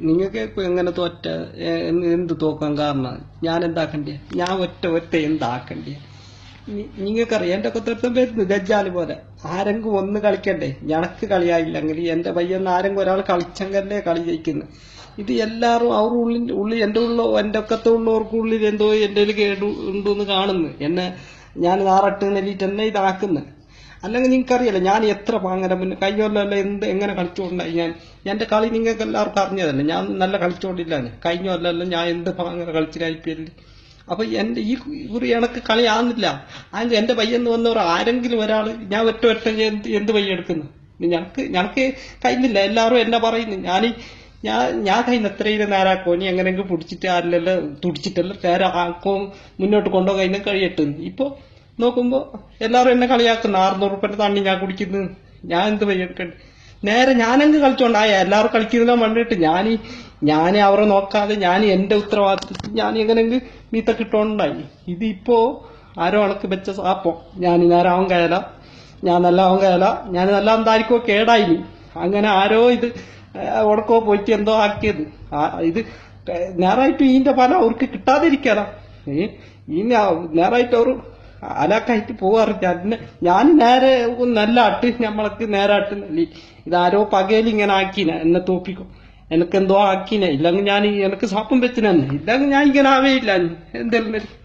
നിങ്ങൾക്ക് എങ്ങനെ തോറ്റ? എന്ത് തോക്കാൻ കാരണം? ഞാൻ എന്താക്കണ്ടേ? ഞാൻ ഒറ്റ ഒറ്റ എന്താക്കണ്ടേ? നിങ്ങൾക്കറിയാം. എന്റെ ഒക്കെ തൊട്ടം വരുന്നു. ദജ്ജാൽ പോലെ. ആരെങ്കിലും ഒന്ന് കളിക്കണ്ടേ? ഞണക്ക് കളിയായില്ലെങ്കിൽ എന്റെ പയ്യെന്ന് ആരെങ്കിലും ഒരാൾ കളിച്ചെങ്കല്ലേ കളി ജയിക്കുന്നു. ഇത് എല്ലാവരും അവർ ഉള്ളിൽ ഉള്ളിൽ എന്റെ ഉള്ള എന്റെ ഒക്കത്തെ ഉള്ളവർക്ക് ഉള്ളിൽ എന്തോ എന്റെ കേടു ഉണ്ടെന്ന് കാണുന്നു. എന്നെ ഞാൻ നാറട്ട് നെല്ലിട്ട് എന്നെ ഇതാക്കുന്നു. അല്ലെങ്കിൽ നിങ്ങൾക്കറിയാലോ ഞാൻ എത്ര പാങ്ങര മുന്നേ കഴിഞ്ഞ എന്ത് എങ്ങനെ കളിച്ചുകൊണ്ടായി ഞാൻ. എന്റെ കളി നിങ്ങൾക്ക് എല്ലാവർക്കും അറിഞ്ഞതല്ലേ? ഞാൻ നല്ല കളിച്ചുകൊണ്ടില്ല കഴിഞ്ഞ കൊല്ലമല്ല ഞാൻ എന്ത് പാങ്ങര കളിച്ചില്ല ഐ പി എല്ലിൽ. അപ്പൊ എന്റെ ഈ കുറി എനക്ക് കളി ആകുന്നില്ല അതിന് എന്റെ പയ്യെന്ന് വന്നവർ ആരെങ്കിലും ഒരാൾ ഞാൻ ഒറ്റ ഒറ്റ എന്ത് എന്ത് പയ്യെടുക്കുന്നു ഞങ്ങൾക്ക് ഞങ്ങൾക്ക് കഴിയുന്നില്ല എല്ലാവരും എന്നെ പറയുന്നു. ഞാൻ ഞാൻ ഞാൻ കഴിയുന്ന എത്രയും നേരാക്കോ ഇനി എങ്ങനെയെങ്കിലും പിടിച്ചിട്ട് ആരിലെല്ലാം തുടിച്ചിട്ടെല്ലാം നേരെ ആക്കോ മുന്നോട്ട് കൊണ്ടുപോകാൻ കഴിയട്ടെന്ന്. ഇപ്പൊ നോക്കുമ്പോ എല്ലാവരും എന്നെ കളിയാക്കുന്നു. അറുന്നൂറ് റുപ്യന്റെ തണ്ണി ഞാൻ കുടിക്കുന്നു. ഞാൻ എന്ത് പയ്യെടുക്കണ്ട് നേരെ ഞാനങ്ങ് കളിച്ചോണ്ടായ എല്ലാവരും കളിക്കുന്നതിനെ കണ്ടിട്ട് ഞാൻ ഞാൻ അവരെ നോക്കാതെ ഞാൻ എന്റെ ഉത്തരവാദിത്വത്തിൽ ഞാൻ എങ്ങനെങ്കിൽ മീത്ത കിട്ടോണ്ടായി ഇതിപ്പോ ആരോ അണക്ക് വെച്ച സാപ്പോ ഞാൻ നേരാവും കയല. ഞാൻ നല്ല അവൻ കയല. ഞാൻ നല്ല എന്തായിരിക്കോ കേടായി അങ്ങനെ ആരോ ഇത് ഉടക്കോ പോയിട്ട് എന്തോ ആക്കിയത്. ഇത് നേരായിട്ട് ഇതിന്റെ ഫലം അവർക്ക് കിട്ടാതിരിക്കാതാ ഏ ഈ നേരായിട്ട് അവർ അലാക്കായിട്ട് പോവാറ് ഞാൻ ഞാൻ നേരെ നല്ല ആട്ട്. നമ്മളൊക്കെ നേരെ അട്ട് നെല്ലി ഇതാരോ പകയിൽ ഇങ്ങനെ ആക്കിന. എന്നെ തോപ്പിക്കും. എനക്കെന്തോ ആക്കിനെ. ഇല്ലെങ്കിൽ ഞാൻ എനിക്ക് സാപ്പം വെച്ചിനെ ഇല്ലെങ്കിൽ ഞാൻ ഇങ്ങനെ ആവേയില്ല. എന്തെല്ലാം